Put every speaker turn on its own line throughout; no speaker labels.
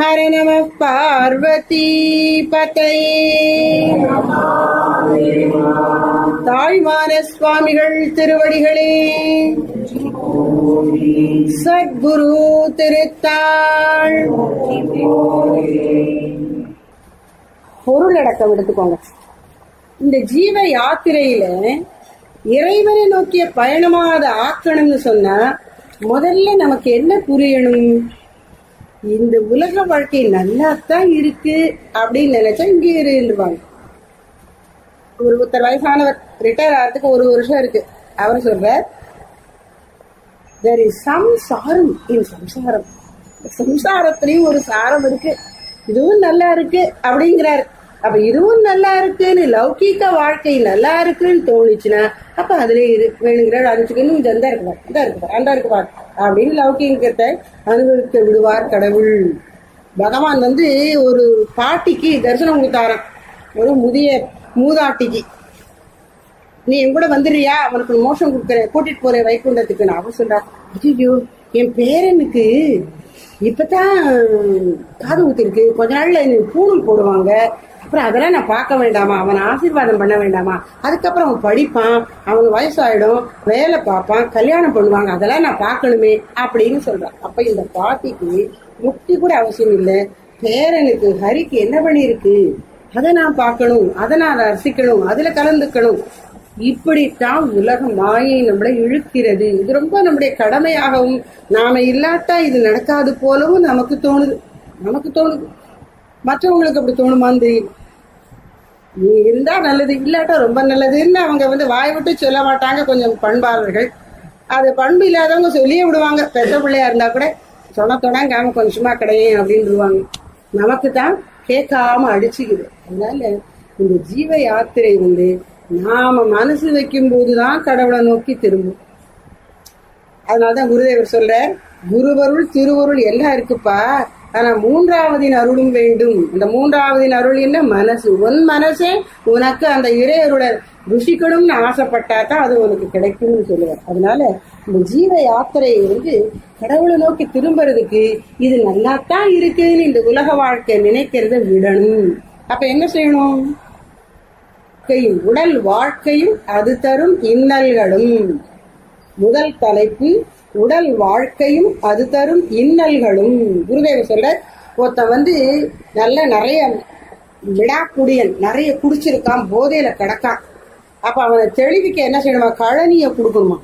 हर நம பார்வதி பதையே. தாழ்வான சுவாமிகள் திருவடிகளே. சத்குரு திருத்தாள். பொருளடக்கம் எடுத்துக்கோங்க. இந்த ஜீவ யாத்திரையில இறைவனை நோக்கிய பயணமாக அதை ஆக்கணும்னு சொன்னா முதல்ல நமக்கு என்ன புரியணும்? இந்த உலக வாழ்க்கை நல்லா தான் இருக்கு அப்படின்னு நினைச்சா இங்கே இருந்துவாங்க ஒரு ஒருத்தர் வயசானவர் ரிட்டையர் ஆகிறதுக்கு ஒரு வருஷம் இருக்கு. அவர் சொல்றார் தெர் இஸ் சம் சாரம் இன் சம்சாரம் சம்சாரத்திலையும் ஒரு சாரம் இருக்கு. இதுவும் நல்லா இருக்கு அப்படிங்கிறாரு. அப்ப இதுவும் நல்லா இருக்குன்னு லௌகீக வாழ்க்கை நல்லா இருக்குன்னு தோணுச்சுன்னா அப்ப அதுல இரு வேணுங்கிற அனுப்பிச்சுக்கணும் இந்த அந்த இருக்குவார் இந்த இருக்குவார் அந்த இருக்குவார் அப்படின்னு லௌகீகத்தை அனுபவிக்க விடுவார் கடவுள். பகவான் வந்து ஒரு பாட்டிக்கு தரிசனம் கொடுத்தாராம். ஒரு முதிய மூதாட்டிக்கு. நீ என் கூட வந்துடுறியா? அவனுக்கு மோஷம் கொடுக்குறேன். கூட்டிட்டு போறேன் வைகுண்டத்துக்கு. நான் அவன் சொல்றா ஐயோ என் பேரனுக்கு இப்பதான் காது ஊத்திருக்கு கொஞ்ச நாள்ல பூணம் பூணூல் போடுவாங்க. அப்புறம் அதெல்லாம் நான் பார்க்க வேண்டாமா? அவனை ஆசீர்வாதம் பண்ண வேண்டாமா? அதுக்கப்புறம் அவன் படிப்பான் அவன் வயசாயிடும் வேலை பார்ப்பான் கல்யாணம் பண்ணுவாங்க அதெல்லாம் நான் பார்க்கணுமே அப்படின்னு சொல்றான். அப்ப இந்த பாட்டிக்கு முக்தி கூட அவசியம் இல்லை. பேரனுக்கு ஹரிக்கு என்ன பண்ணிருக்கு அதை நான் பார்க்கணும் அதை நான் ரசிக்கணும் அதுல கலந்துக்கணும். இப்படித்தான் உலக மாயை நம்மளை இழுக்கிறது. இது ரொம்ப நம்முடைய கடமையாகவும் நாம இல்லாட்டா இது நடக்காது போலவும் நமக்கு தோணுது. நமக்கு தோணுது. மற்றவங்களுக்கு அப்படி தோணுமான்னு தெரியும். இருந்தா நல்லது இல்லாட்டா ரொம்ப நல்லதுன்னு அவங்க வந்து வாய் விட்டு சொல்ல மாட்டாங்க. கொஞ்சம் பண்பாளர்கள். அது பண்பு இல்லாதவங்க சொல்லியே விடுவாங்க. பெற்ற பிள்ளையா இருந்தா கூட சொன்ன தொடங்காம கொஞ்சமா சும்மா கிடையும் அப்படின்டுவாங்க நமக்கு தான் கேட்காம அடிச்சுக்குது. அதனால இந்த ஜீவ யாத்திரை வந்து நாம மனசு வைக்கும் போதுதான் கடவுளை நோக்கி திரும்பும். அதனாலதான் குருதேவர் சொல்ற குருவருள் திருவருள் எல்லாம் இருக்குப்பா. ஆனா மூன்றாவதின் அருளும் வேண்டும். அந்த மூன்றாவதின் அருள் என்ன? மனசு. உன் மனசே உனக்கு அந்த இறையருளை ருஷிக்கணும்னு ஆசைப்பட்டா தான் அது உனக்கு கிடைக்கும்னு சொல்லுவார். அதனால இந்த ஜீவ யாத்திரை வந்து கடவுளை நோக்கி திரும்புறதுக்கு இது நல்லாத்தான் இருக்குன்னு இந்த உலக வாழ்க்கை நினைக்கிறத விடணும். அப்ப என்ன செய்யணும்? உடல் வாழ்க்கையும் அது தரும் இன்னல்களும். முதல் தலைப்பு உடல் வாழ்க்கையும் அது தரும் இன்னல்களும். குருதேவர் சொல்ற ஒருத்தன் வந்து நல்ல நிறைய விடாக்குடியன் நிறைய குடிச்சிருக்கான் போதையில கிடக்கான். அப்ப அவனை தெளிவிக்க என்ன செய்யணுமா? கழனிய கொடுக்கணுமா?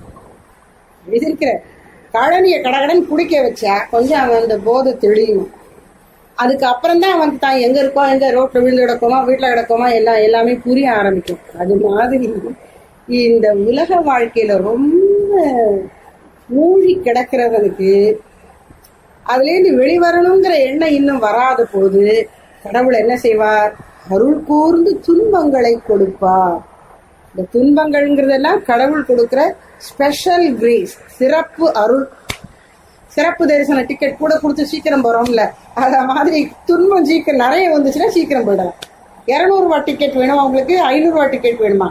எதிர்க்கிற இருக்கிற கழனிய கடகடன் குடிக்க வச்சா கொஞ்சம் அவன் அந்த போதை தெளியும். அதுக்கப்புறம் தான் அவனுக்கு தான் எங்க இருக்கோம் எங்க ரோட்ல விழுந்து கிடக்கோமா வீட்டுல கிடக்கோமா எல்லாம் எல்லாமே புரிய ஆரம்பிக்கும். அது மாதிரி இந்த உலக வாழ்க்கையில ரொம்ப மூழ்கி கிடக்கிறவனுக்கு அதுலேருந்து வெளிவரணுங்கிற எண்ணம் இன்னும் வராத போது கடவுள் என்ன செய்வார்? அருள் கூர்ந்து துன்பங்களை கொடுப்பார். இந்த துன்பங்கள்ங்கிறதெல்லாம் கடவுள் கொடுக்கிற ஸ்பெஷல் கிரீஸ் சிறப்பு அருள். சிறப்பு தரிசன டிக்கெட் கூட கொடுத்து சீக்கிரம் போறோம்ல. அத மாதிரி துன்பம் சீக்கிரம் நிறைய வந்துச்சுன்னா சீக்கிரம் போயிடலாம். இரநூறுவா டிக்கெட் வேணும் அவங்களுக்கு ஐநூறுரூவா டிக்கெட் வேணுமா?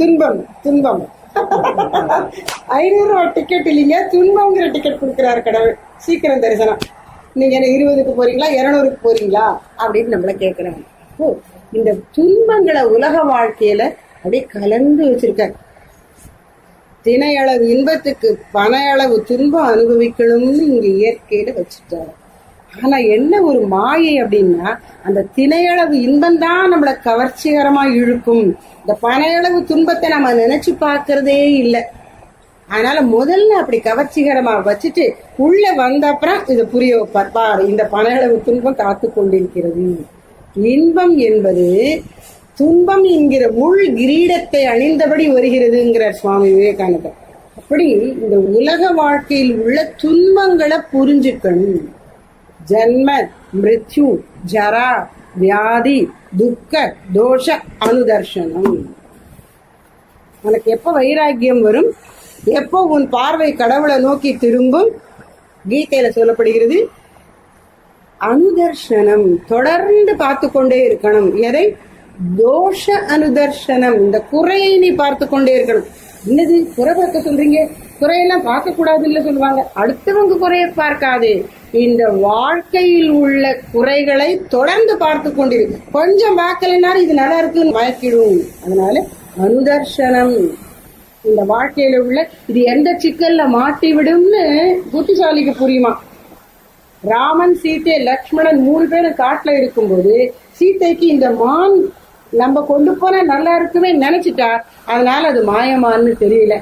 துன்பம் துன்பம். ஐநூறுரூவா டிக்கெட் இல்லைங்க துன்பங்கிற டிக்கெட் கொடுக்குறாரு கடவுள். சீக்கிரம் தரிசனம். நீங்க என்ன இருபதுக்கு போறீங்களா இருநூறுக்கு போறீங்களா அப்படின்னு நம்மள கேட்குறாங்க ஓ இந்த துன்பங்களை உலக வாழ்க்கையில அப்படியே கலந்து வச்சிருக்காரு. தினையளவு இன்பத்துக்கு பண அளவு துன்பம் அனுபவிக்கணும்னு இங்க இயற்கையில வச்சுட்டாரு. ஆனா என்ன ஒரு மாயை அப்படின்னா அந்த தினையளவு இன்பம் தான் நம்மளை கவர்ச்சிகரமா இழுக்கும். இந்த பனையளவு துன்பத்தை நம்ம நினைச்சு பாக்குறதே இல்லை. அதனால முதல்ல அப்படி கவர்ச்சிகரமா வச்சுட்டு உள்ள வந்த அப்புறம் இதை புரிய வைப்பார். பார் இந்த பனையளவு துன்பம் காத்து கொண்டிருக்கிறது. இன்பம் என்பது துன்பம் என்கிற முள் கிரீடத்தை அணிந்தபடி வருகிறதுங்கிறார் சுவாமி விவேகானந்தர். அப்படி இந்த உலக வாழ்க்கையில் உள்ள துன்பங்களை புரிஞ்சுக்கணும். ஜன்ம மிருத்யு ஜரா வியாதி துக்க தோஷ அனுதர்ஷனம். உனக்கு எப்ப வைராக்கியம் வரும்? எப்போ உன் பார்வை கடவுளை நோக்கி திரும்பும்? கீதையில சொல்லப்படுகிறது அனுதர்ஷனம் தொடர்ந்து பார்த்து கொண்டே இருக்கணும். எதை? தோஷ அனுதர்ஷனம். இந்த குறையை நீ பார்த்து கொண்டே இருக்கணும். என்னது? குறை பார்க்க சொல்றீங்க? குறையெல்லாம் பார்க்க கூடாதுன்னு சொல்லுவாங்க. அடுத்தவங்க குறைய பார்க்காதே. இந்த வாழ்க்கையில் உள்ள குறைகளை தொடர்ந்து பார்த்து கொண்டிரு கொஞ்சம் பார்க்கலைனாலும் இது நல்லா இருக்குன்னு மயக்கிடும் அதனால அனுதர்சனம் இந்த வாழ்க்கையில உள்ள இது எந்த சிக்கல்ல மாட்டி விடும்னு புத்திசாலிக்கு புரியுமா? ராமன் சீத்தை லக்ஷ்மணன் மூணு பேரும் காட்டுல இருக்கும்போது சீத்தைக்கு இந்த மான் நம்ம கொண்டு போனா நல்லா இருக்குமே நினைச்சிட்டா அதனால அது மாயமான்னு தெரியல.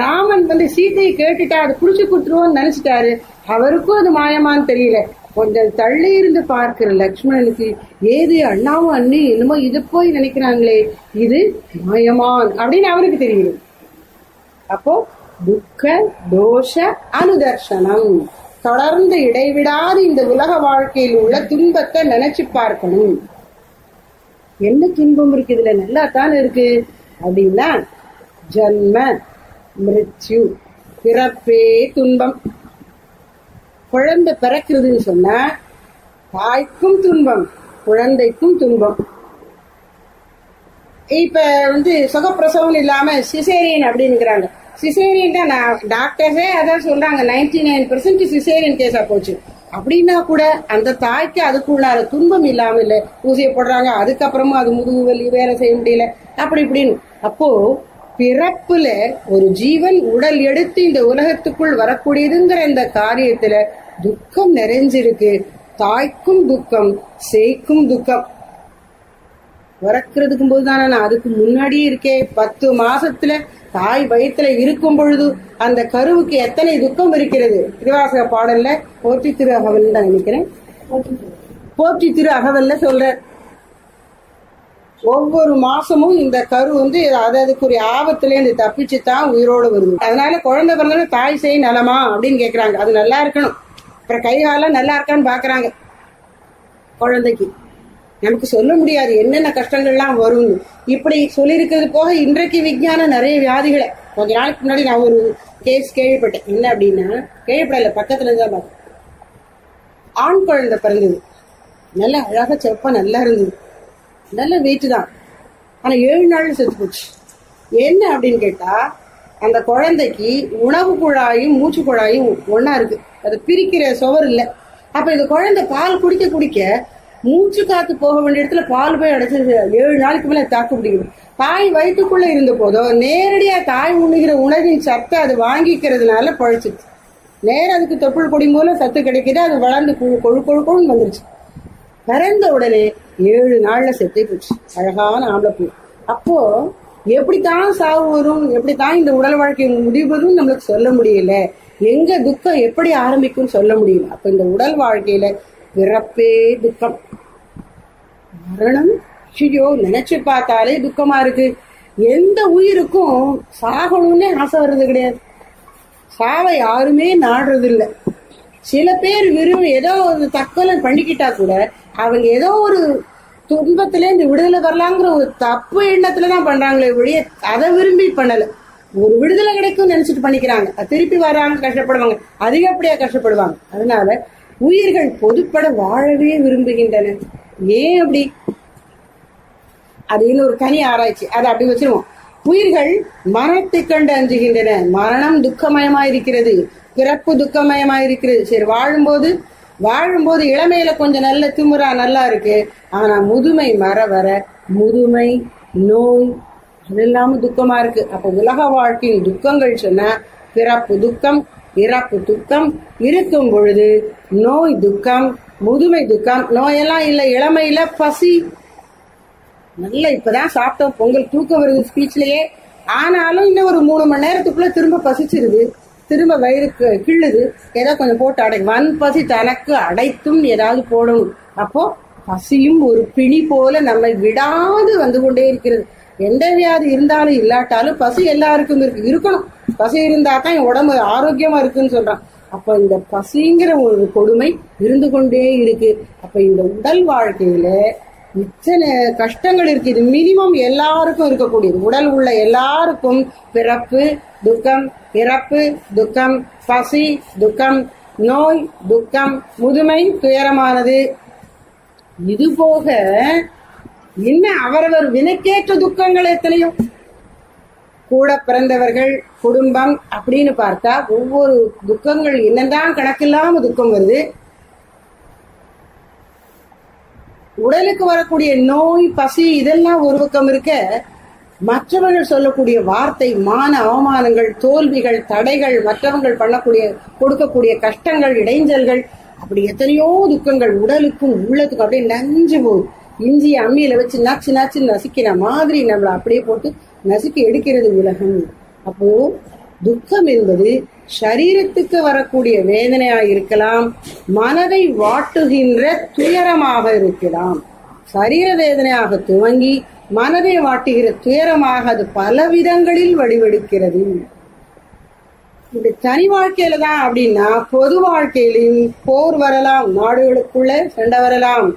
ராமன் வந்து சீத்தையை கேட்டுட்டா அது புடிச்சு கொடுத்துருவோம்னு நினைச்சிட்டாரு. அவருக்கும் அது மாயமான்னு தெரியல. கொஞ்சம் தள்ளி இருந்து பார்க்கிற லக்ஷ்மணனுக்கு ஏது அண்ணாவும் அண்ணி என்னமோ இது போய் நினைக்கிறாங்களே இது மாயமான் அப்படின்னு அவருக்கு தெரியுது. அப்போ துக்க தோஷ அனுதர்ஷனம். தொடர்ந்து இடைவிடாது இந்த உலக வாழ்க்கையில் உள்ள துன்பத்தை நினைச்சு பார்க்கணும். என்ன துன்பம் இருக்கு இதுல நல்லா தான் இருக்கு. அப்படின்னா ஜன்ம மிருத்யு பிறப்பே துன்பம். குழந்தை பிறக்கிறதுன்னு சொன்னா தாய்க்கும் துன்பம் குழந்தைக்கும் துன்பம். இப்ப வந்து சுகப்பிரசவம் இல்லாம சிசேரியன் அப்படிங்கிறாங்க சிசேரியன் தான் நான் டாக்டர்ஸே அதான் சொல்றாங்க நைன்டி நைன் பெர்சன்ட் சிசேரியன் கேஸா போச்சு. அப்படின்னா கூட அந்த தாய்க்கு அதுக்குள்ளார துன்பம் இல்லாம இல்லை. ஊசியை போடுறாங்க அதுக்கப்புறமும் அது முதுகு வலி வேலை செய்ய முடியல. அப்படி இப்படின்னு. அப்போ பிறப்புல ஒரு ஜீவன் உடல் எடுத்து இந்த உலகத்துக்குள் வரக்கூடியதுங்கிற இந்த காரியத்துல துக்கம் நிறைஞ்சிருக்கு. தாய்க்கும் துக்கம் சேய்க்கும் துக்கம். பிறக்கிறதுக்கும் போது தானே நான் அதுக்கு முன்னாடியே இருக்கே பத்து மாசத்துல தாய் வயிற்றுல இருக்கும் பொழுது அந்த கருவுக்கு எத்தனை துக்கம் இருக்கிறது? திருவாசக பாடல்ல போற்றி திரு அகவல் தான் நினைக்கிறேன். போற்றி திரு அகவல்ல சொல்ற ஒவ்வொரு மாசமும் இந்த கரு வந்து அது அதுக்குரிய ஆபத்துல இருந்து தப்பிச்சு தான் உயிரோடு வருது. அதனால குழந்தை பிறந்தோட தாய் செய் நலமா அப்படின்னு கேக்குறாங்க. அது நல்லா இருக்கணும். அப்புறம் கை காலம் நல்லா இருக்கான்னு பாக்குறாங்க. குழந்தைக்கு. நமக்கு சொல்ல முடியாது என்னென்ன கஷ்டங்கள்லாம் வரும்னு. இப்படி சொல்லியிருக்கிறது போக இன்றைக்கு விஞ்ஞானம் நிறைய வியாதிகளை. கொஞ்ச நாளைக்கு முன்னாடி நான் ஒரு கேஸ் கேள்விப்பட்டேன். என்ன அப்படின்னா கேள்விப்படல பக்கத்துல இருந்து தான் பார்த்தேன் ஆண் குழந்தை பிறந்தது. நல்ல அழகாக செப்பா நல்லா இருந்தது. நல்ல வெயிட் தான். ஆனால் ஏழு நாள் செத்து போச்சு. என்ன அப்படின்னு கேட்டால் அந்த குழந்தைக்கு உணவு குழாயும் மூச்சு குழாயும் ஒன்றா இருக்கு. அது பிரிக்கிற சுவர் இல்லை. அப்போ இந்த குழந்தை பால் குடிக்க குடிக்க மூச்சு காத்து போக வேண்டிய இடத்துல பால் போய் அடைச்சு ஏழு நாளைக்கு மேலே தாக்கு பிடிக்குது. தாய் வயிற்றுக்குள்ளே இருந்த போதோ நேரடியாக தாய் உண்ணுகிற உணவின் சத்தை அது வாங்கிக்கிறதுனால பழச்சிச்சு நேரம் அதுக்கு தொப்புள் கொடி மூலம் சத்து கிடைக்கிது அது வளர்ந்து கொழு கொழு கொழு கொழுன்னு வந்துருச்சு. பிறந்த உடனே ஏழு நாளில் செத்தே போச்சு. அழகான ஆம்பளை பூ அப்போது எப்படித்தான் சாவு வரும் எப்படித்தான் இந்த உடல் வாழ்க்கை முடிவதும் நம்மளுக்கு சொல்ல முடியல. எங்க துக்கம் எப்படி ஆரம்பிக்கும் சொல்ல முடியல. அப்ப இந்த உடல் வாழ்க்கையில பிறப்பே துக்கம். மரணம் ஐயோ நினைச்சு பார்த்தாலே துக்கமா இருக்கு. எந்த உயிருக்கும் சாகணும்னே ஆசை வர்றது கிடையாது. சாவை யாருமே நாடுறது இல்லை சில பேர் விரும்பி ஏதோ ஒரு தற்கொலை பண்ணிக்கிட்டா கூட அவங்க ஏதோ ஒரு துன்பத்துல இந்த விடுதலை வரலாங்கிற ஒரு தப்பு எண்ணத்துல தான் பண்றாங்களே ஒழிய அதை விரும்பி பண்ணல. ஒரு விடுதலை கிடைக்கும் நினைச்சிட்டு பண்ணிக்கிறாங்க. திருப்பி வராங்க கஷ்டப்படுவாங்க. அதிகப்படியா கஷ்டப்படுவாங்க. அதனால உயிர்கள் பொதுப்பட வாழவே விரும்புகின்றன. ஏன் அப்படி? அது ஒரு தனி ஆராய்ச்சி. அதை அப்படி வச்சிருவோம். உயிர்கள் மரணத்தை கண்டு அஞ்சுகின்றன. மரணம் துக்கமயமா இருக்கிறது பிறப்பு துக்கமயமா இருக்கிறது சரி வாழும்போது வாழும்போது இளமையில கொஞ்சம் நல்ல திமுறா நல்லா இருக்கு. ஆனா முதுமை மர வர முதுமை நோய் அதெல்லாமும் துக்கமா இருக்கு. அப்ப உலக வாழ்க்கையின் துக்கங்கள் சொன்னா பிறப்பு துக்கம் இறப்பு துக்கம் இருக்கும் பொழுது நோய் துக்கம் முதுமை துக்கம் நோயெல்லாம் இல்லை இளமையில பசி. நல்ல இப்பதான் சாப்பிட்டோம். பொங்கல் தூக்கம் வருது ஸ்பீச்லயே ஆனாலும் இன்னும் ஒரு மூணு மணி நேரத்துக்குள்ள திரும்ப பசிச்சிருது. திரும்ப வயிறுக்கு கிள்ளுது. ஏதோ கொஞ்சம் போட்டு அடை. வன் பசி தனக்கு அடைத்தும் ஏதாவது போடணும் அப்போ பசியும் ஒரு பிணி போல நம்மை விடாது வந்து கொண்டே இருக்கிறது. எந்த வியாதி இருந்தாலும் இல்லாட்டாலும் பசி எல்லாருக்கும் இருக்கு. இருக்கணும். பசி இருந்தா தான் என் உடம்பு ஆரோக்கியமா இருக்குன்னு சொல்றான். அப்ப இந்த பசிங்கிற ஒரு கொடுமை இருந்து கொண்டே இருக்கு. அப்ப இந்த உடல் வாழ்க்கையில இத்தனை கஷ்டங்கள் இருக்கு. இது மினிமம் எல்லாருக்கும் இருக்கக்கூடியது. உடல் உள்ள எல்லாருக்கும் பிறப்பு துக்கம் இறப்பு துக்கம் பசி துக்கம் நோய் துக்கம் முதுமை துயரமானது. இது போக இன்னும் அவரவர் வினைக்கேற்ற துக்கங்கள் எத்தனையோ? கூட பிறந்தவர்கள் குடும்பம் அப்படின்னு பார்த்தா ஒவ்வொரு துக்கங்கள் என்னதான் கணக்கில்லாம துக்கம் வருது. உடலுக்கு வரக்கூடிய நோய் பசி இதெல்லாம் ஒரு பக்கம் இருக்க மற்றவர்கள் சொல்லக்கூடிய வார்த்தை மான அவமானங்கள் தோல்விகள் தடைகள் மற்றவங்கள் பண்ணக்கூடிய கொடுக்கக்கூடிய கஷ்டங்கள் இடைஞ்சல்கள் அப்படி எத்தனையோ துக்கங்கள் உடலுக்கும் உள்ளத்துக்கும் அப்படியே நஞ்சு போகுது. இஞ்சி அம்மியில வச்சு நச்சு நச்சு நசுக்கிற மாதிரி நம்மளை அப்படியே போட்டு நசுக்கி எடுக்கிறது உலகம். அப்போ துக்கம் என்பது சரீரத்துக்கு வரக்கூடிய வேதனையா இருக்கலாம் மனதை வாட்டுகின்ற துயரமாக இருக்கலாம். சரீர வேதனையாக துவங்கி மனதை வாட்டுகிற துயரமாக அது பல விதங்களில் வடிவெடுக்கிறது இந்த தனி வாழ்க்கையில தான் அப்படின்னா பொது வாழ்க்கையிலும் போர் வரலாம் நாடுகளுக்குள்ள சண்டை வரலாம்.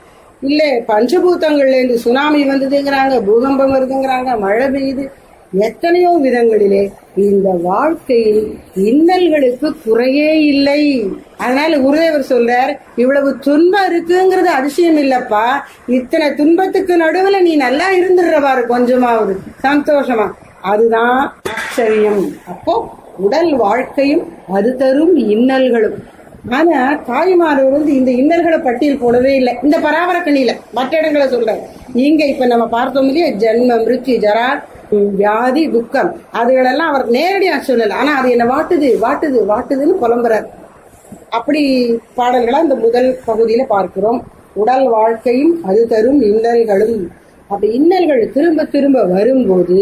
இல்லை பஞ்சபூத்தங்கள்ல இருந்து சுனாமி வந்ததுங்கிறாங்க பூகம்பம் வருதுங்கிறாங்க மழை பெய்யுது. எத்தனையோ விதங்களிலே இந்த வாழ்க்கையில் இன்னல்களுக்கு குறையே இல்லை. அதனால குருதேவர் சொல்றார் இவ்வளவு துன்பம் இருக்குங்கிறது அதிசயம் இல்லப்பா. இத்தனை துன்பத்துக்கு நடுவுல நீ நல்லா இருந்துடுறவாரு கொஞ்சமாவது. சந்தோஷமா. அதுதான் ஆச்சரியம். அப்போ உடல் வாழ்க்கையும் அது தரும் இன்னல்களும். ஆனா தாய்மாரவர் வந்து இந்த இன்னல்களை பட்டியல் போடவே இல்லை. இந்த பராமரக்கணியில மற்ற இடங்களை சொல்றாரு. இங்க இப்ப நம்ம பார்த்தோம் இல்லையா? ஜென்மம் மிருத்தி ஜரா வியாதி துக்கம் அதுகளெல்லாம் அவர் நேரடியாக சொல்லல. ஆனால் அது என்ன வாட்டுது வாட்டுது வாட்டுதுன்னு புலம்புறார். அப்படி பாடல்களை அந்த முதல் பகுதியில் பார்க்கிறோம். உடல் வாழ்க்கையும் அது தரும் இன்னல்களும். அப்படி இன்னல்கள் திரும்ப திரும்ப வரும்போது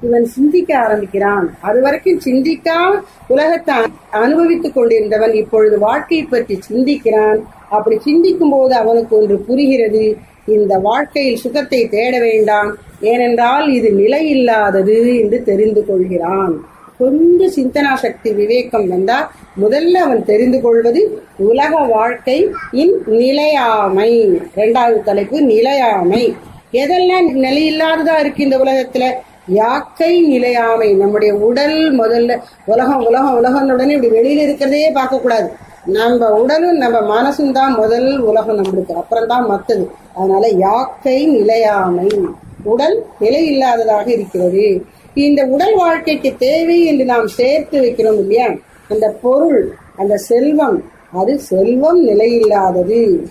இவன் சிந்திக்க ஆரம்பிக்கிறான். அது வரைக்கும் சிந்திக்காம உலகத்தை அனுபவித்துக் கொண்டிருந்தவன் இப்பொழுது வாழ்க்கையை பற்றி சிந்திக்கிறான். அப்படி சிந்திக்கும் போது அவனுக்கு ஒன்று புரிகிறது. இந்த வாழ்க்கையில் சுகத்தை தேட வேண்டாம். ஏனென்றால் இது நிலையில்லாதது என்று தெரிந்து கொள்கிறான். கொஞ்சம் சிந்தனா சக்தி விவேகம் வந்தா முதல்ல அவன் தெரிந்து கொள்வது உலக வாழ்க்கை இன் நிலையாமை. இரண்டாவது தலைப்பு நிலையாமை. எதெல்லாம் நிலையில்லாததா இருக்கு இந்த உலகத்துல? யாக்கை நிலையாமை. நம்முடைய உடல் முதல்ல உலகம் உலகம் உலகம் உடனே இப்படி வெளியில இருக்கிறதே பார்க்க கூடாது நம்ம உடலும் நம்ம மனசும் தான் முதல் உலகம் நம்மளுக்கு. அப்புறம் தான் மற்றது. அதனால யாக்கை நிலையாமை. உடல் நிலையில்லாததாக இருக்கிறது. இந்த உடல் வாழ்க்கைக்கு தேவை என்று நாம் சேர்த்து வைக்கிறோம் இல்லையா? அந்த பொருள் அந்த செல்வம் அது செல்வம் நிலையில்லாதது.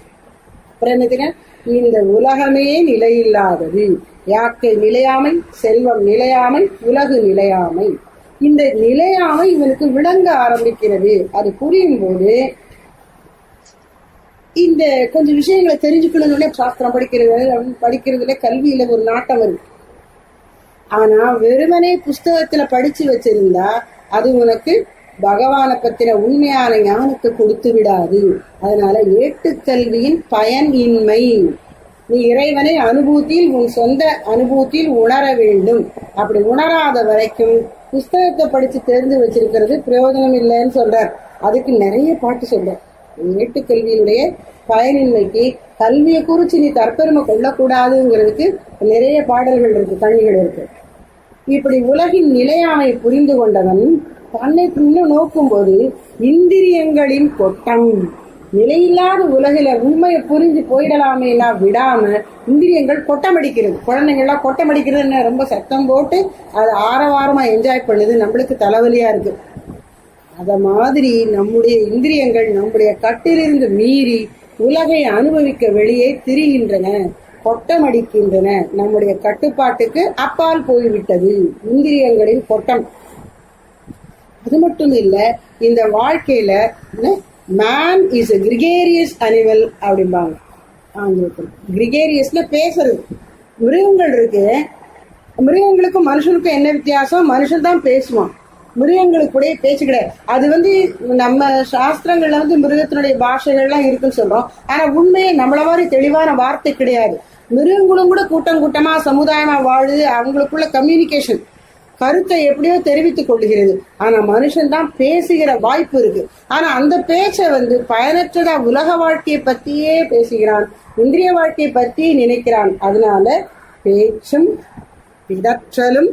அப்புறம் என்னதுங்க இந்த உலகமே நிலையில்லாதது. யாக்கை நிலையாமை செல்வம் நிலையாமை உலகு நிலையாமை. இந்த நிலையாமை இவனுக்கு விளங்க ஆரம்பிக்கிறது. அது புரியும் போது இந்த கொஞ்சம் விஷயங்களை தெரிஞ்சுக்கணும்னே சாஸ்திரம் படிக்கிறது படிக்கிறதுல கல்வியில ஒரு நாட்டம் வருது ஆனா வெறுமனே புஸ்தகத்துல படிச்சு வச்சிருந்தா அது உனக்கு பகவானை பத்தின உண்மையான ஞானத்தை கொடுத்து விடாது. அதனால ஏட்டுக்கல்வியின் பயன் இன்மை நீ இறைவனை அனுபூத்தியில் உன் சொந்த அனுபூத்தியில் உணர வேண்டும். அப்படி உணராத வரைக்கும் புஸ்தகத்தை படிச்சு தெரிந்து வச்சிருக்கிறது பிரயோஜனம் இல்லைன்னு சொல்றார். அதுக்கு நிறைய பாட்டு சொல்றார். ஏட்டுக்கல்வியினுடைய பயனின்மைக்கு கல்வியை குறிச்சு நீ தற்பெருமை கொள்ளக்கூடாதுங்கிறதுக்கு நிறைய பாடல்கள் இருக்கு கணிகள் இருக்கு. இப்படி உலகின் நிலையாமை புரிந்து கொண்டவன் தன்னை இன்னும் நோக்கும்போது இந்திரியங்களின் கொட்டம். நிலையில்லாத உலகில உண்மையை புரிஞ்சு போயிடலாமேனா விடாம இந்திரியங்கள் கொட்டமடிக்கிறது. குழந்தைங்கள்லாம் கொட்டமடிக்கிறதுன்னு ரொம்ப சத்தம் போட்டு அது ஆரவாரமா என்ஜாய் பண்ணுது. நம்மளுக்கு தலைவலியா இருக்கு. அத மாதிரி நம்முடைய இந்திரியங்கள் நம்முடைய கட்டிலிருந்து மீறி உலகை அனுபவிக்க வெளியே திரிகின்றன கொட்டமடிக்கின்றன நம்முடைய கட்டுப்பாட்டுக்கு அப்பால் போய்விட்டது. இந்திரியங்களின் கொட்டம் அது மட்டும் இல்ல இந்த வாழ்க்கையில மேன் இஸ் கிரிகேரியஸ் அனிமல் அப்படிம்பாங்க. ஆங்கிலத்தில். கிரிகேரியஸ்ல பேசுறது. மிருகங்கள் இருக்கு. மிருகங்களுக்கும் மனுஷனுக்கும் என்ன வித்தியாசம்? மனுஷன் தான் பேசுவான். மிருகங்களுக்கு பேச்சு கிடையாது. அது வந்து நம்ம சாஸ்திரங்கள்ல வந்து மிருகத்தினுடைய பாஷைகள்லாம் இருக்குன்னு சொல்றோம். ஆனா உண்மையை நம்மள மாதிரி தெளிவான வார்த்தை கிடையாது. மிருகங்களும் கூட கூட்டம் கூட்டமா சமுதாயமா வாழுது அவங்களுக்குள்ள கம்யூனிகேஷன் கருத்தை எப்படியோ தெரிவித்துக் கொள்கிறது. ஆனா மனுஷன் தான் பேசுகிற வாய்ப்பு இருக்கு. ஆனா அந்த பேச்சை வந்து பயனற்றதா உலக வாழ்க்கையை பத்தியே பேசுகிறான். இந்திரிய வாழ்க்கையை பத்தி நினைக்கிறான். அதனால பேச்சும் பிதற்றலும்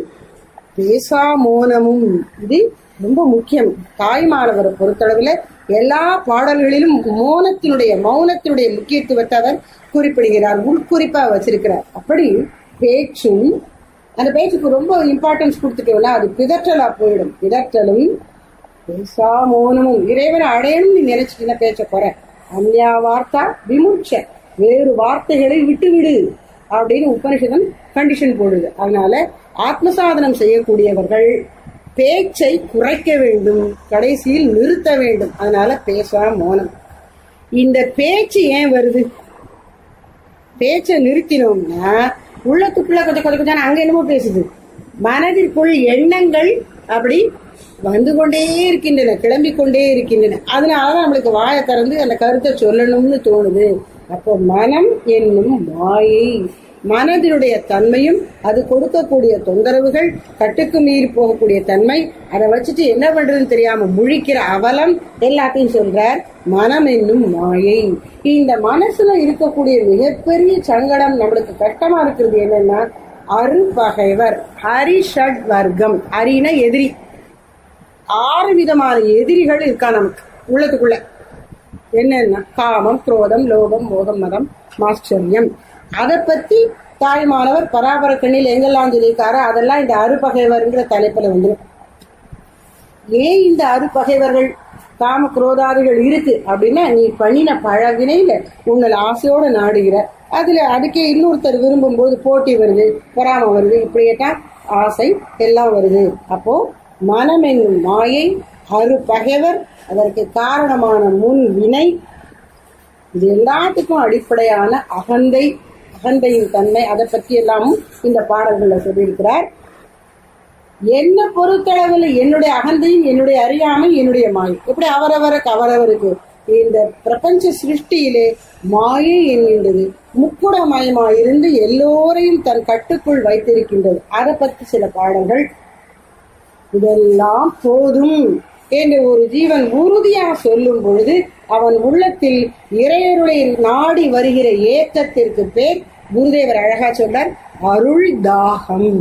பேசா மோனமும் இது ரொம்ப முக்கியம். தாய்மானவரை பொறுத்தளவில் எல்லா பாடல்களிலும் மோனத்தினுடைய மௌனத்தினுடைய முக்கியத்துவத்தை அவர் குறிப்பிடுகிறார் உள்குறிப்பாக வச்சிருக்கிறார். அப்படி பேச்சும் அந்த பேச்சுக்கு ரொம்ப இம்பார்ட்டன்ஸ் கொடுத்துட்டோம்னா அது பிதற்றலா போயிடும். பிதற்றலும் பேசா மோனமும் இறைவனை அடையணும்னு நீ நினைச்சிட்டு பேச்ச குறை அந்யா வார்த்தா விமுட்ச வேறு வார்த்தைகளை விட்டுவிடு. அப்படின்னு உபனிஷதம் கண்டிஷன் போடுது. அதனால ஆத்மசாதனம் செய்யக்கூடியவர்கள் பேச்சை குறைக்க வேண்டும் கடைசியில் நிறுத்த வேண்டும். அதனால பேசா மௌனம். இந்த பேச்சு ஏன் வருது? பேச்சை நிறுத்தினோம்னா உள்ளத்துக்குள்ள கொஞ்சம் கொஞ்சம் கொஞ்சம் அங்க என்னமோ பேசுது. மனதிற்குள் எண்ணங்கள் அப்படி வந்து கொண்டே இருக்கின்றன கிளம்பி கொண்டே இருக்கின்றன. அதனால நம்மளுக்கு வாயை திறந்து அந்த கருத்தை சொல்லணும்னு தோணுது. அப்போ மனம் என்னும் மாயை மனதினுடைய தன்மையும் அது கொடுக்கக்கூடிய தொந்தரவுகள் கட்டுக்கு மீறி போகக்கூடிய தன்மை அதை வச்சுட்டு என்ன பண்றதுன்னு தெரியாம முழிக்கிற அவலம் எல்லாத்தையும் சொல்றார் மனம் என்னும் மாயை. இந்த மனசுல இருக்கக்கூடிய மிகப்பெரிய சங்கடம் நம்மளுக்கு கட்டமா இருக்கிறது என்னன்னா அருபகைவர் ஹரிஷட் வர்க்கம் ஹரின எதிரி. ஆறு விதமான எதிரிகள் இருக்கா நமக்கு உள்ளத்துக்குள்ள. என்னென்ன காமம் குரோதம் லோகம் மோகம் மதம் மாஸ்டரியம். அதை பத்தி தாய்மானவர் பராபர கண்ணில் எங்கெல்லாம் சொல்லியிருக்காரோ அதெல்லாம் இந்த அருபகைவர்ங்கிற தலைப்புல வந்துடும். ஏன் இந்த அருபகைவர்கள் காம குரோதாதிகள் இருக்கு அப்படின்னா நீ பண்ணின பழகினையில உங்களை ஆசையோட நாடுகிற. அதுல அதுக்கே இன்னொருத்தர் விரும்பும் போது போட்டி வருது பொறாம வருது இப்படியேட்டா ஆசை எல்லாம் வருது. அப்போ மனம் என்னும் மாயை அருப்பகைவர் அதற்கு காரணமான முன் வினை இது எல்லாத்துக்கும் அடிப்படையான அகந்தை அன்பையின் தன்மை அதை பற்றி இந்த பாடல்களில் சொல்லியிருக்கிறார். என்ன பொறுத்தளவில் என்னுடைய அகந்தையும் என்னுடைய அறியாமை என்னுடைய மாயை இப்படி அவரவருக்கு அவரவருக்கு இந்த பிரபஞ்ச சிருஷ்டியிலே மாயை என்கின்றது முக்குடமயமாயிருந்து எல்லோரையும் தன் கட்டுக்குள் வைத்திருக்கின்றது. அதை பற்றி சில பாடல்கள். இதெல்லாம் போதும் என்று ஒரு ஜீவன் உறுதியாக சொல்லும் பொழுது அவன் உள்ளத்தில் இறையருளை நாடி வருகிற ஏக்கத்திற்கு பேர் குருதேவர் அழகா சொல்றார் அருள் தாகம்.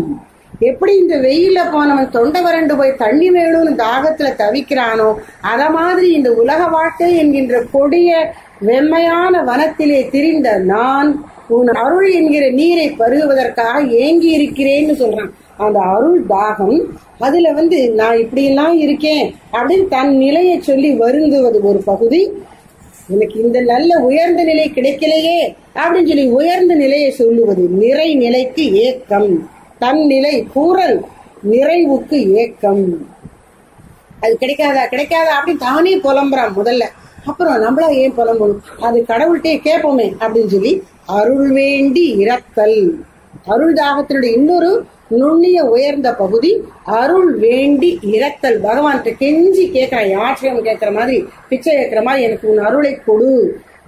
எப்படி இந்த வெயில போனவன் தொண்டை வறண்டு போய் தண்ணி வேணும்னு தாகத்துல தவிக்கிறானோ அத மாதிரி இந்த உலக வாழ்க்கை என்கின்ற கொடிய வெம்மையான வனத்திலே திரிந்த நான் உன் அருள் என்கிற நீரை பருகுவதற்காக ஏங்கி இருக்கிறேன்னு சொல்றான். அந்த அருள் தாகம் அதுல வந்து நான் இப்படியெல்லாம் இருக்கேன் அப்படின்னு தன் நிலையை சொல்லி வருந்துவது ஒரு பகுதி. எனக்கு இந்த நல்ல உயர்ந்த நிலை கிடைக்கலையே அப்படின்னு சொல்லி உயர்ந்த நிலையை சொல்லுவது நிறை நிலைக்கு ஏக்கம் தன் நிலை கூறல் நிறைவுக்கு ஏக்கம். அது கிடைக்காதா கிடைக்காதா அப்படின்னு தானே புலம்புறான் முதல்ல. அப்புறம் நம்மளா ஏன் புலம்பணும்? அது கடவுள்கிட்டே கேட்போமே அப்படின்னு சொல்லி அருள் வேண்டி இறக்கல் அருள் தாகத்தினுடைய இன்னொரு நுண்ணிய உயர்ந்த பகுதி அருள் வேண்டி இறத்தல். பகவான்கிட்ட கெஞ்சி கேட்கிறான் யாட்சியம் கேட்கிற மாதிரி பிச்சை கேட்கிற மாதிரி எனக்கு உன் அருளை கொடு.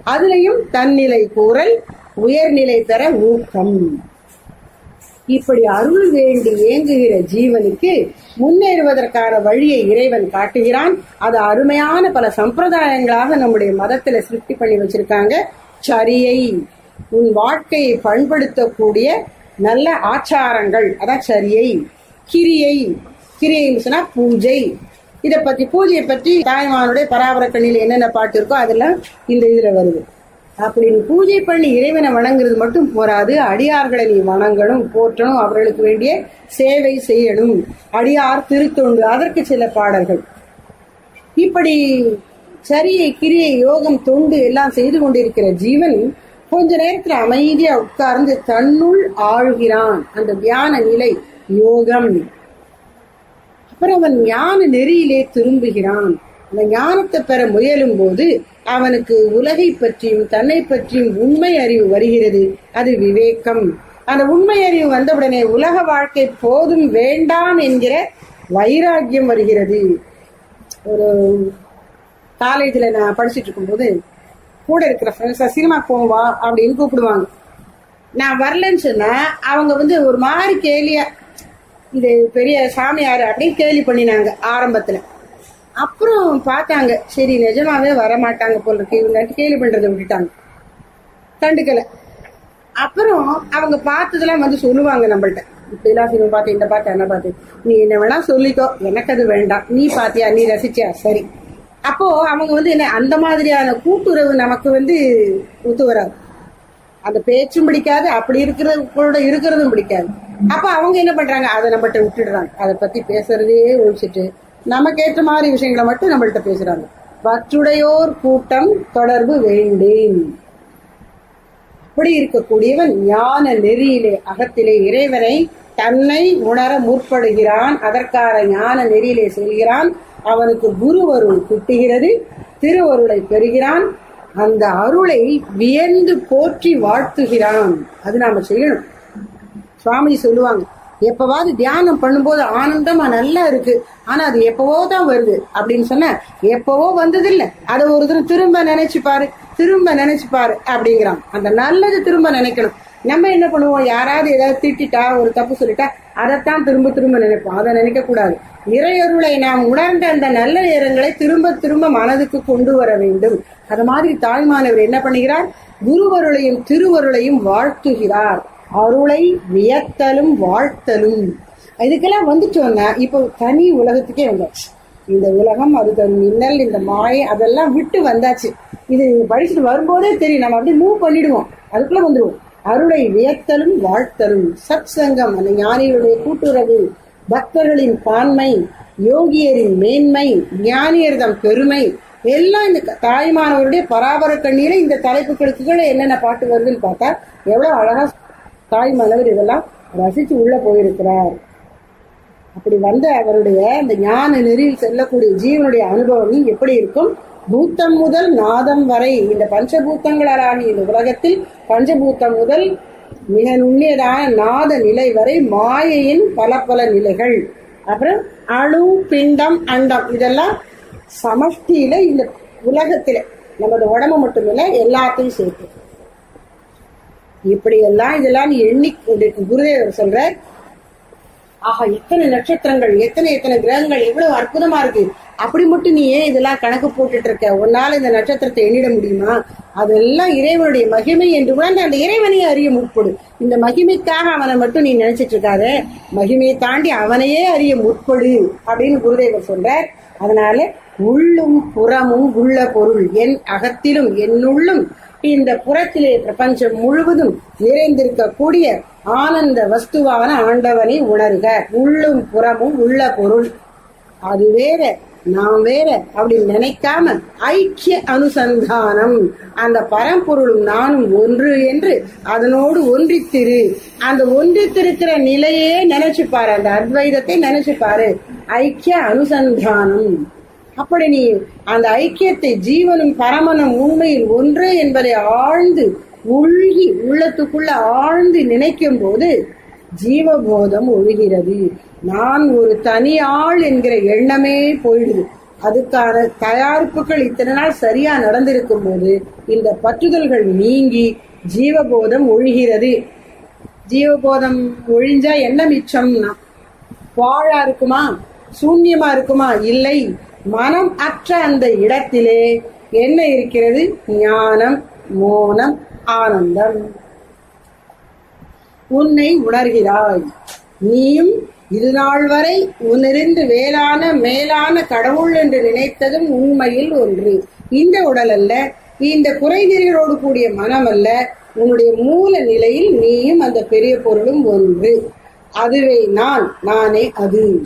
அதுலயும் தன்னிலை கூறல் உயர்நிலை பெற ஊக்கம். இப்படி அருள் வேண்டி ஏங்குகிற ஜீவனுக்கு முன்னேறுவதற்கான வழியை இறைவன் காட்டுகிறான். அது அருமையான பல சம்பிரதாயங்களாக நம்முடைய மதத்துல சிருப்தி பண்ணி வச்சிருக்காங்க. சரியை உன் வாழ்க்கையை பண்படுத்தக்கூடிய நல்ல ஆச்சாரங்கள் அதான் சரியை கிரியை கிரியைன்னு சொன்னா பூஜை. இதை பத்தி பூஜையை பற்றி தாய்மானுடைய பராபரக்கண்ணில் என்னென்ன பாட்டு இருக்கோ அதெல்லாம் இந்த இதில் வருது. அப்படின்னு பூஜை பண்ணி இறைவனை வணங்குறது மட்டும் போராது. அடியார்களை நீ வணங்கணும் போற்றணும் அவர்களுக்கு வேண்டிய சேவை செய்யணும். அடியார் திருத்தொண்டு அதற்கு சில பாடல்கள். இப்படி சரியை கிரியை யோகம் தொண்டு எல்லாம் செய்து கொண்டிருக்கிற ஜீவன் கொஞ்ச நேரத்துல அமைதியா உட்கார்ந்து தன்னுள் ஆழ்கிறான். அந்த தியான நிலை யோகம். அப்புறம் அவன் ஞான நெறியிலே திரும்புகிறான். அந்த ஞானத்தை பெற முயலும் போது அவனுக்கு உலகை பற்றியும் தன்னை பற்றியும் உண்மை அறிவு வருகிறது. அது விவேகம். அந்த உண்மை அறிவு வந்தவுடனே உலக வாழ்க்கை போதும் வேண்டாம் என்கிற வைராக்கியம் வருகிறது. ஒரு காலேஜில் நான் படிச்சுட்டு இருக்கும்போது கூட இருக்கிற ஃப்ரெண்ட்ஸாக சினிமா போவா? அப்படின்னு கூப்பிடுவாங்க. நான் வரலன்னு சொன்னா அவங்க வந்து ஒரு மாதிரி கேலியா இது பெரிய சாமியார் அப்படின்னு கேலி பண்ணினாங்க ஆரம்பத்துல. அப்புறம் பார்த்தாங்க சரி நிஜமாவே வரமாட்டாங்க போல இருக்கு. இவங்க கேலி பண்றதை விட்டுட்டாங்க. கண்டுக்கல. அப்புறம் அவங்க பார்த்ததெல்லாம் வந்து சொல்லுவாங்க நம்மள்ட்ட. இப்படிலாம் சினிமா பார்த்து இந்த பார்த்து என்ன பார்த்து நீ என்ன வேணா சொல்லிக்கோ. எனக்கு அது வேண்டாம். நீ பார்த்தியா நீ ரசிச்சியா? சரி. அப்போ அவங்க வந்து என்ன அந்த மாதிரியான கூட்டுறவு நமக்கு வந்து ஒத்து வராது. அந்த பேச்சும் பிடிக்காது அப்படி இருக்கிறது கூட இருக்கிறதும் பிடிக்காது. அப்ப அவங்க என்ன பண்றாங்க? அதை நம்மகிட்ட விட்டுடுறாங்க. அதை பத்தி பேசுறதே ஒழிச்சிட்டு நமக்கு ஏற்ற மாதிரி விஷயங்களை மட்டும் நம்மள்ட்ட பேசுறாங்க. பற்றுடையோர் கூட்டம் தொடர்பு வேண்டேன் அப்படி இருக்கக்கூடியவன் ஞான நெறியிலே அகத்திலே இறைவனை தன்னை உணர முற்படுகிறான். அதற்கான ஞான நெறியிலே செல்கிறான். அவனுக்கு குருவருள் கிட்டுகிறது திருவருளை பெறுகிறான் அந்த அருளை வியந்து போற்றி வாழ்த்துகிறான். அது நாம செய்யணும். சுவாமி சொல்லுவாங்க எப்பவாவது தியானம் பண்ணும்போது ஆனந்தமா நல்லா இருக்கு ஆனா அது எப்பவோ தான் வருது அப்படின்னு சொன்ன எப்பவோ வந்ததில்ல. அதை ஒரு தடவை திரும்ப நினைச்சு பாரு திரும்ப நினைச்சு பாரு அப்படிங்கிறான். அந்த நல்லது திரும்ப நினைக்கணும். நம்ம என்ன பண்ணுவோம்? யாராவது ஏதாவது திட்டிட்டா ஒரு தப்பு சொல்லிட்டா அதைத்தான் திரும்ப திரும்ப நினைப்போம். அதை நினைக்க கூடாது இறையொருளை நாம் உணர்ந்த அந்த நல்ல நேரங்களை திரும்ப திரும்ப மனதுக்கு கொண்டு வர வேண்டும். அது மாதிரி தாய்மானவர் என்ன பண்ணுகிறார்? குருவருளையும் திருவருளையும் வாழ்த்துகிறார். அருளை வியத்தலும் வாழ்த்தலும். இதுக்கெல்லாம் வந்துட்டோம்னா இப்போ தனி உலகத்துக்கே வந்தாச்சு இந்த உலகம் அது மின்னல் இந்த மாயை அதெல்லாம் விட்டு வந்தாச்சு. இது படிச்சுட்டு வரும்போதே தெரியும். நம்ம அப்படியே மூவ் பண்ணிடுவோம். அதுக்குள்ள வந்துடுவோம் அருளை வியத்தலும் வாழ்த்தலும். சத் சங்கம் அந்த ஞானிகளுடைய கூட்டுறவு பக்தர்களின் பான்மை யோகியரின் மேன்மை ஞானியர்தம் பெருமை எல்லாம் இந்த தாய்மானவருடைய பராபர கண்ணியில இந்த தலைப்புகளுக்கு என்னென்ன பாட்டு வருதுன்னு பார்த்தா எவ்வளவு அழகா தாய்மானவர் இதெல்லாம் ரசிச்சு உள்ள போயிருக்கிறார். அப்படி வந்த அவருடைய அந்த ஞான நெறியில் செல்லக்கூடிய ஜீவனுடைய அனுபவம் எப்படி இருக்கும்? பூத்தம் முதல் நாதம் வரை இந்த பஞ்சபூத்தங்களாகிய இந்த உலகத்தில் பஞ்சபூத்தம் முதல் மிக நுண்ணியதான நாத நிலை வரை மாயையின் பல பல நிலைகள். அப்புறம் அணு பிண்டம் அண்டம் இதெல்லாம் சமஷ்டியில இந்த உலகத்தில நமது உடம்பு மட்டுமில்ல எல்லாத்தையும் சேர்த்து. இப்படி எல்லாம் இதெல்லாம் நீ எண்ணி குருதேவர் சொல்ற ஆஹா எத்தனை நட்சத்திரங்கள் எத்தனை எத்தனை கிரகங்கள் எவ்வளவு அற்புதமா இருக்கு. அப்படி மட்டும் நீ ஏன் இதெல்லாம் கணக்கு போட்டுட்டு இருக்க உன்னால இந்த நட்சத்திரத்தை எண்ணிட முடியுமா? அதெல்லாம் இறைவனுடைய மகிமை என்று உணர்ந்து அந்த இறைவனையே அறிய முற்படு. இந்த மகிமைக்காக அவனை மட்டும் நீ நினைச்சிட்டு இருக்காத மகிமையை தாண்டி அவனையே அறிய முற்படு அப்படின்னு குருதேவர் சொல்றார். அதனால உள்ளும் புறமும் உள்ள பொருள் என் அகத்திலும் என்னுள்ளும் இந்த புறத்திலே பிரபஞ்சம் முழுவதும் நிறைந்திருக்கக்கூடிய ஆனந்த வஸ்துவான ஆண்டவனை உணர்க. உள்ளும் புறமும் உள்ள பொருள். அது வேற. நாம் வேற அப்படின்னு நினைக்காம ஐக்கிய அனுசந்தானம். அந்த பரம்பொருளும் நானும் ஒன்று என்று அதனோடு ஒன்றித்திரு. அந்த ஒன்றித்திருக்கிற நிலையே நினைச்சு பாரு அந்த அத்வைதத்தை நினைச்சு பாரு ஐக்கிய அனுசந்தானம். அப்படி நீ அந்த ஐக்கியத்தை ஜீவனும் பரமனும் உண்மையில் ஒன்று என்பதை ஆழ்ந்து உள்கி உள்ளத்துக்குள்ள ஆழ்ந்து நினைக்கும் போது ஜீவபோதம் ஒழுகிறது. நான் ஒரு தனி ஆள் என்கிற எண்ணமே போயிடுது. அதுக்கான தயாரிப்புகள் இத்தனை நாள் சரியா நடந்திருக்கும் போது இந்த பற்றுதல்கள் நீங்கி ஜீவபோதம் ஒழுகிறது. ஜீவபோதம் ஒழிஞ்சா என்ன மிச்சம்னா வாழா இருக்குமா? சூன்யமா இருக்குமா? இல்லை. மனம் அற்ற அந்த இடத்திலே என்ன இருக்கிறது? ஞானம் மோனம் ஆனந்தம். உன்னை உணர்கிறாய். நீயும் இதுநாள் வரை உன்னிருந்து வேளான மேலான கடவுள் என்று நினைத்ததும் உண்மையில் ஒன்று. இந்த உடல் அல்ல இந்த குறைநெறிகளோடு கூடிய மனம் அல்ல உன்னுடைய மூல நிலையில் நீயும் அந்த பெரிய பொருளும் ஒன்று. அதுவே நான் நானே அது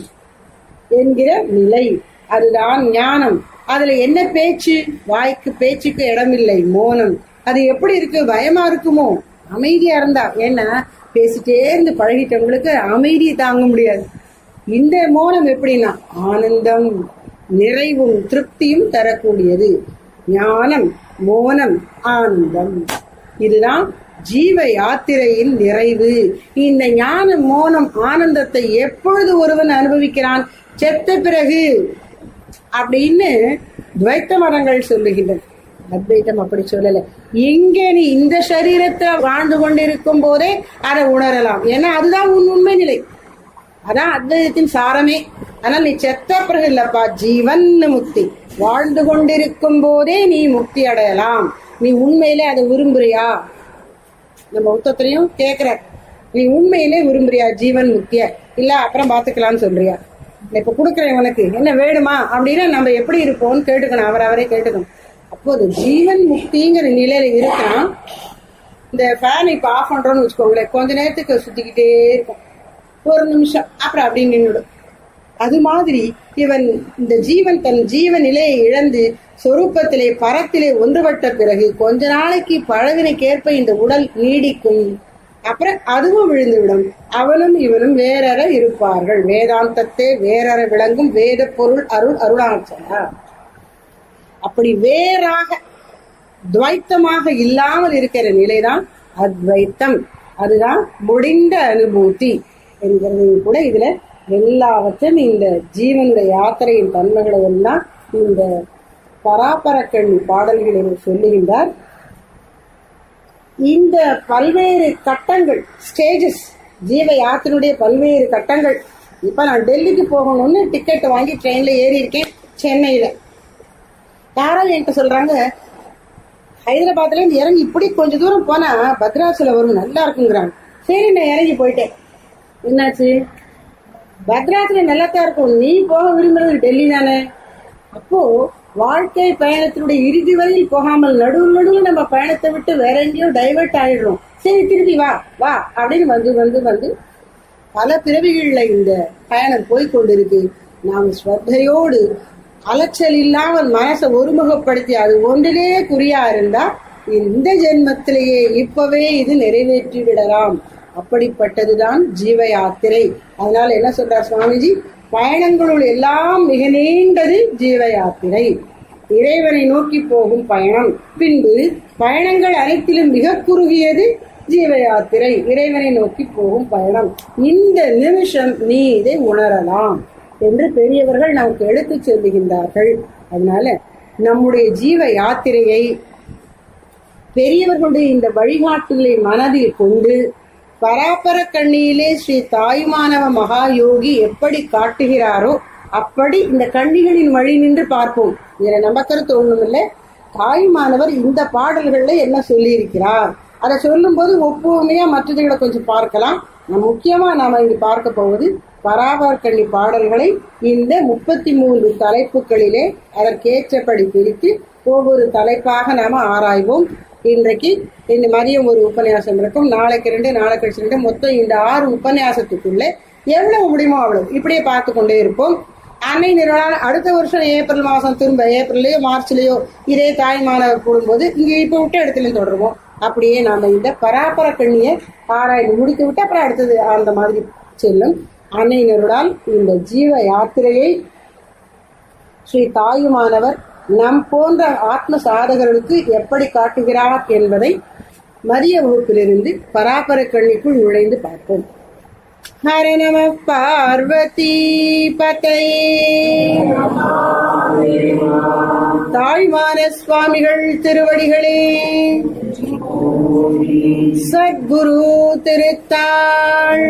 என்கிற நிலை. அதுதான் ஞானம். அதுல என்ன பேச்சு? வாய்க்கு பேச்சுக்கு இடமில்லை மோனம். அது எப்படி இருக்கு? பயமா இருக்குமோ? அமைதியா இருந்தா. ஏன்னா பேசிட்டே இருந்து பழகிட்டவங்களுக்கு அமைதியை தாங்க முடியாது. இந்த மோனம் எப்படின்னா ஆனந்தம் நிறைவும் திருப்தியும் தரக்கூடியது. ஞானம் மோனம் ஆனந்தம். இதுதான் ஜீவ யாத்திரையின் நிறைவு. இந்த ஞான மோனம் ஆனந்தத்தை எப்பொழுது ஒருவன் அனுபவிக்கிறான்? செத்த பிறகு. அப்படின்னு துவைத்த மரங்கள் சொல்லுகின்றன. அத்வைத்தம் அப்படி சொல்லலை. இங்கே நீ இந்த சரீரத்தை வாழ்ந்து கொண்டிருக்கும் போதே அதை உணரலாம். ஏன்னா அதுதான் உன் உண்மை நிலை. அதான் அத்வைதத்தின் சாரமே. ஆனால் நீ செத்த பிறகு இல்லப்பா ஜீவன் முக்தி. வாழ்ந்து கொண்டிருக்கும் போதே நீ முக்தி அடையலாம். நீ உண்மையிலே அதை விரும்புறியா? நம்ம உத்தத்திலையும் கேட்குற நீ உண்மையிலே விரும்புறியா ஜீவன் முக்திய? இல்ல அப்புறம் பார்த்துக்கலாம்னு சொல்றியா? இப்ப கொடுக்குறேன் உனக்கு. என்ன வேணுமா? அப்படின்னா நம்ம எப்படி இருப்போம்னு கேட்டுக்கணும். அவர் அவரே கேட்டுக்கணும். அப்போது ஜீவன் முக்திங்கிற நிலையில இருக்கான் இந்த ஃபேன் இப்ப ஆஃப் பண்றோம்னு வச்சுக்கோங்களேன். கொஞ்ச நேரத்துக்கு சுத்திக்கிட்டே இருக்கும். ஒரு நிமிஷம். அப்புறம் அப்படின்னு நின்றுடும் அது மாதிரி இவன் இந்த ஜீவன் தன் ஜீவ நிலையை இழந்து சொரூபத்திலே பரத்திலே ஒன்றுபட்ட பிறகு கொஞ்ச நாளைக்கு பழகினைக்கேற்ப இந்த உடல் நீடிக்கும். அப்புறம் அதுவும் விழுந்துவிடும். அவனும் இவனும் வேறற இருப்பார்கள். வேதாந்தத்தை வேறற விளங்கும் வேத பொருள் அருள் அருளாச்சனா அப்படி வேறாக துவைத்தமாக இல்லாமல் இருக்கிற நிலைதான் அத்வைத்தம். அதுதான் முடிந்த அனுபூதி என்கிறதையும் கூட இதுல எல்லாவற்றையும் இந்த ஜீவனுடைய யாத்திரையின் தன்மைகளை எல்லாம் இந்த பராபரக்கண்ணி பாடல்களில் சொல்லுகின்றார். இந்த பல்வேறு கட்டங்கள் ஸ்டேஜஸ் ஜீவ யாத்திரையுடைய பல்வேறு கட்டங்கள். இப்ப நான் டெல்லிக்கு போகணும்னு டிக்கெட் வாங்கி ட்ரெயின்ல ஏறி இருக்கேன் சென்னையில. யாரோ என்கிட்ட சொல்றாங்க? ஹைதராபாத்ல இருந்து இறங்கி இப்படி கொஞ்ச தூரம் போனா பத்ராசுல வரும் நல்லா இருக்குங்கிறாங்க. சரி நான் இறங்கி போயிட்டேன். என்னாச்சு? பத்ராசுல நல்லா தான் இருக்கும். நீ போக விரும்புறது டெல்லி தானே? அப்போ வாழ்க்கை பயணத்தினுடைய இறுதி வரையில் போகாமல் நடுவு நடுவில் நம்ம பயணத்தை விட்டு வேற எங்கேயோ டைவர்ட் ஆயிடுறோம். சரி திருப்பி வா வா அப்படின்னு வந்து வந்து வந்து பல பிறவிகளில் இந்த பயணம் போய் கொண்டிருக்கு. நாம் ஸ்ரத்தையோடு அலைச்சல் இல்லாமல் மனசை ஒருமுகப்படுத்தி அது ஒன்றிலே குறியா இருந்தா இந்த ஜென்மத்திலேயே இப்பவே இது நிறைவேற்றி விடலாம் அப்படிப்பட்டதுதான் ஜீவ யாத்திரை அதனால என்ன சொல்றார் சுவாமிஜி? பயணங்களுள் எல்லாம் மிக நீண்டது ஜீவ யாத்திரை இறைவனை நோக்கி போகும் பயணம். பின்பு பயணங்கள் அனைத்திலும் மிக குறுகியது ஜீவ யாத்திரை இறைவனை நோக்கி போகும் பயணம். இந்த நிமிஷம் நீ இதை உணரலாம். என்று பெரியவர்கள் நமக்கு எடுத்துச் சொல்லுகின்றார்கள். அதனால நம்முடைய ஜீவ யாத்திரையை பெரியவர்களுடைய இந்த வழிகாட்டுகளை மனதில் கொண்டு பராபர கண்ணியிலே ஸ்ரீ தாயுமானவ மகா யோகி எப்படி காட்டுகிறாரோ அப்படி இந்த கண்ணிகளின் வழி நின்று பார்ப்போம். இதுல நம்ம கருத்து ஒண்ணுமில்லை. தாயுமானவர் இந்த பாடல்கள்ல என்ன சொல்லியிருக்கிறார்? அதை சொல்லும்போது ஒப்புமையா மற்றதுகளை கொஞ்சம் பார்க்கலாம். நம்ம முக்கியமா நாம இங்கு பார்க்க போவது பராபர்கண்ணி பாடல்களை இந்த முப்பத்தி மூன்று தலைப்புகளிலே அதற்கேற்றபடி பிரித்து ஒவ்வொரு தலைப்பாக நாம ஆராய்வோம். இன்றைக்கு இந்த மதியம் ஒரு உபன்யாசம் இருக்கும். நாளைக்கு ரெண்டு நாளைக்கு கழிச்சு ரெண்டு மொத்தம் இந்த ஆறு உபன்யாசத்துக்குள்ளே எவ்வளவு முடியுமோ அவ்வளவு. இப்படியே பார்த்து கொண்டே இருப்போம். அன்னை நிறுவனம் அடுத்த வருஷம் ஏப்ரல் மாதம் திரும்ப ஏப்ரல்லையோ மார்ச்லேயோ இதே தாய் மாணவர் கூடும்போது இங்கே இப்போ விட்ட இடத்துலையும் தொடருவோம். அப்படியே நாம இந்த பராபர கண்ணியை ஆராய்ந்து முடித்து விட்டு அப்புறம் அடுத்தது அந்த மாதிரி செல்லும். அன்னை இந்த ஜீவ யாத்திரையை ஸ்ரீ தாயுமானவர் நம் போன்ற ஆத்ம சாதகர்களுக்கு எப்படி காட்டுகிறார் என்பதை மதிய வகுப்பிலிருந்து பராபர கண்ணிக்குள் நுழைந்து பார்ப்போம். हर நம பார்வதி பதையே தாழ்வான சுவாமிகள் திருவடிகளே சத்குரு திருத்தாள்.